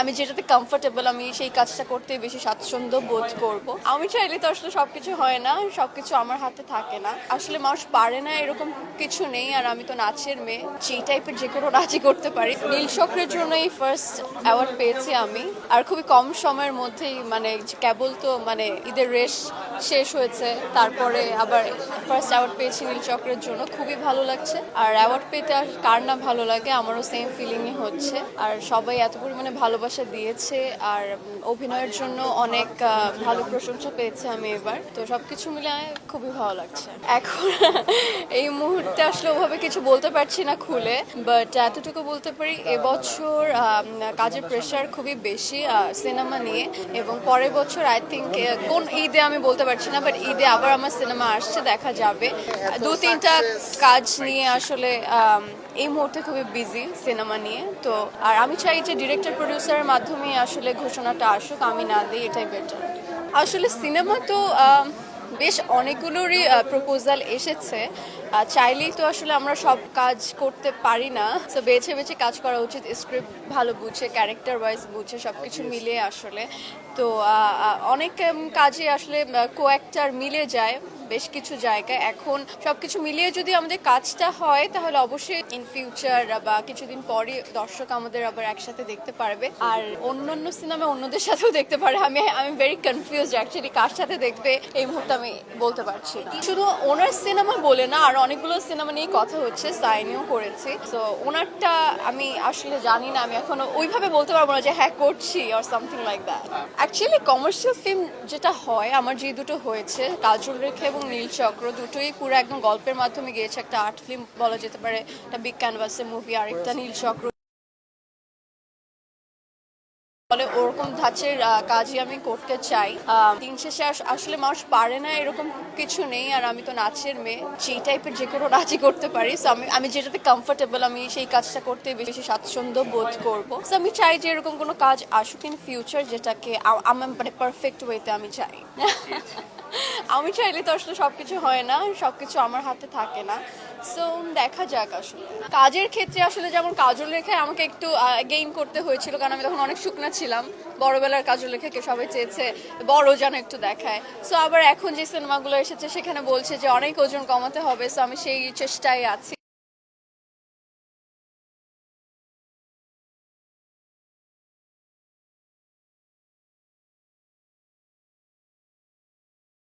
আমি যেটাতে কমফোর্টেবল আমি সেই কাজটা করতে বেশি স্বাচ্ছন্দ্য বোধ করব। আমি চাইলে তো আসলে সবকিছু হয় না, সবকিছু আমার হাতে থাকে না। আসলে মানুষ পারে না এরকম কিছু নেই, আর আমি তো নাচের মেয়ে। সেই টাইপের যে কোনো নাচই করতে পারি। নীল চক্রের জন্য এই ফার্স্ট অ্যাওয়ার্ড পেয়েছি আমি। আর খুবই কম সময়ের মধ্যেই মানে কেবল তো মানে ঈদের রেশ শেষ হয়েছে। তারপরে আবার ফার্স্ট অ্যাওয়ার্ড পেয়েছি নীল চক্রের জন্য। খুবই ভালো লাগছে। আর অ্যাওয়ার্ড পেতে আর কার না ভালো লাগে, আমারও সেম ফিলিংই হচ্ছে। আর সবাই এত পরিমাণে ভালোবাসা দিয়েছে, আর অভিনয়ের জন্য অনেক ভালো প্রশংসা পেয়েছে আমি এবার। তো সবকিছু মিলে খুবই ভালো লাগছে। এখন এই মুহূর্তে আসলে ওভাবে কিছু বলতে পারছি না খুলে বাট এতটুকু বলতে পারি, এবছর কাজের প্রেশার খুবই বেশি সিনেমা নিয়ে। এবং পরের বছর আই থিঙ্ক কোন ঈদে আমি বলতে পারছি না বাট ঈদে আবার আমার সিনেমা আসছে, দেখা যাবে। দু তিনটা কাজ নিয়ে আসলে এই মুহূর্তে খুবই বিজি সিনেমা নিয়ে। তো, আর আমি চাই যে ডিরেক্টর প্রডিউসারের মাধ্যমে আসলে ঘোষণাটা আসুক, আমি না দিই, এটাই বেটার আসলে সিনেমা তো বেশ অনেকগুলোরই প্রপোজাল এসেছে। চাইলেই তো আসলে আমরা সব কাজ করতে পারি না। তো বেছে বেছে কাজ করা উচিত। স্ক্রিপ্ট ভালো বুঝে ক্যারেক্টার ওয়াইজ বুঝে সব কিছু মিলে আসলে। তো অনেক কাজে আসলে কো অ্যাক্টার মিলে যায়। বেশ কিছু জায়গায়। এখন সবকিছু মিলিয়ে যদি আমাদের কাজটা হয়, তাহলে অবশ্যই ইন ফিউচার বা কিছুদিন পরে দর্শক আমাদের আবার একসাথে দেখতে পারবে। আর অন্য অন্য সিনেমা অন্যদের সাথেও দেখতে পারে আমি আমি ভেরি কনফিউজ অ্যাকচুয়ালি কার সাথে দেখবে, এই মুহূর্তে আমি বলতে পারছি শুধু ওনার সিনেমা বলে না, আর অনেকগুলো সিনেমা নিয়ে কথা হচ্ছে সাইনিও করেছি। তো ওনারটা আমি আসলে জানি না, আমি এখনও ওইভাবে বলতে পারব না যে হ্যাঁ করছি আর something like that actually commercial film যেটা হয়, আমার যে দুটো হয়েছে, কাজল রেখা এবং নীল চক্র দুটোই পুরো একদম গল্পের মাধ্যমে গিয়েছে। একটা আর্ট ফিল্ম বলা যেতে পারে, একটা বিগ ক্যানভাসের মুভি আরেকটা নীল চক্র। ফলে ওরকম ধাঁচের কাজই আমি করতে চাই। দিন শেষে আসলে মানুষ পারে না, এরকম কিছু নেই। আর আমি তো নাচের মেয়ে সেই টাইপের যে কোনো নাচই করতে পারি। সো আমি আমি যেটাতে কমফোর্টেবল আমি সেই কাজটা করতে বেশি স্বাচ্ছন্দ্য বোধ করব। সো আমি চাই যে এরকম কোনো কাজ আসুক ইন ফিউচার যেটাকে আ- আমার মানে পারফেক্ট ওয়েতে আমি চাই। আমি চাইলে তো আসলে সবকিছু হয় না, সবকিছু আমার হাতে থাকে না। সো দেখা যাক আসলে। কাজের ক্ষেত্রে আসলে যেমন কাজল রেখায় আমাকে একটু গেইন করতে হয়েছিল, কারণ আমি তখন অনেক শুকনা ছিলাম। বড়বেলার কাজল রেখাকে সবাই চেয়েছে, বড় যেন একটু দেখায়। সো আবার এখন যে সিনেমাগুলো এসেছে, সেখানে বলছে যে অনেক ওজন কমাতে হবে। সো আমি সেই চেষ্টায় আছি।